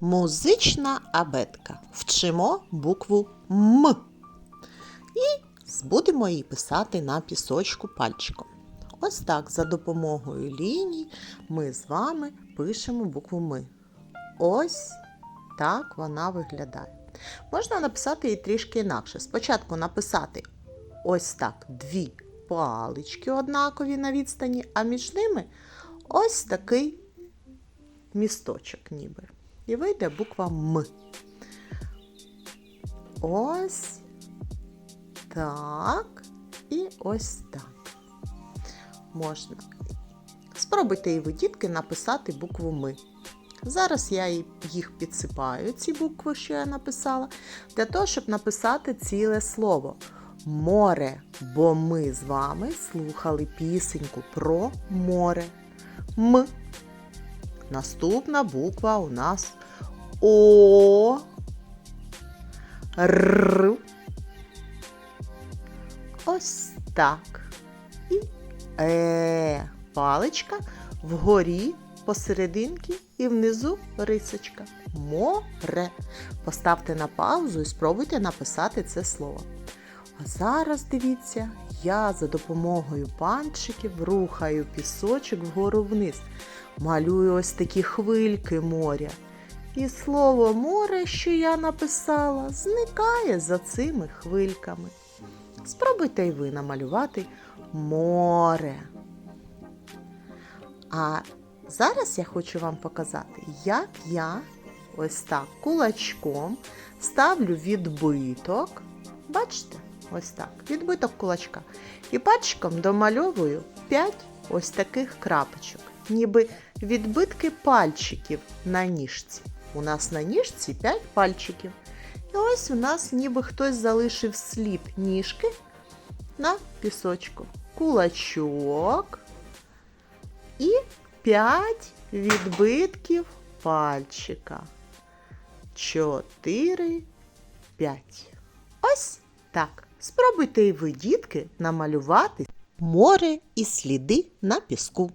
Музична абетка. Вчимо букву М. І будемо її писати на пісочку пальчиком. Ось так, за допомогою ліній, ми з вами пишемо букву М. Ось так вона виглядає. Можна написати її трішки інакше. Спочатку написати ось так дві палички однакові на відстані, а між ними ось такий місточок ніби. І вийде буква М. Ось так. І ось так. Можна. Спробуйте і ви, дітки, написати букву М. Зараз я їх підсипаю, ці букви, що я написала, для того, щоб написати ціле слово море. Бо ми з вами слухали пісеньку про море. М. Наступна буква у нас О. Р. Ось так. І Е. Паличка вгорі посерединки і внизу рисочка. Море. Поставте на паузу і спробуйте написати це слово. А зараз дивіться, я за допомогою пальчиків рухаю пісочок вгору вниз. Малюю ось такі хвильки моря. І слово море, що я написала, зникає за цими хвильками. Спробуйте й ви намалювати море. А зараз я хочу вам показати, як я ось так кулачком ставлю відбиток. Бачите? Ось так, відбиток кулачка. І пальчиком домальовую 5 ось таких крапочок, ніби відбитки пальчиків на ніжці. У нас на ніжці 5 пальчиків. І ось у нас ніби хтось залишив слід ніжки на пісочку. Кулачок і 5 відбитків пальчика. 4, 5. Ось так. Спробуйте і ви, дітки, намалювати море і сліди на піску.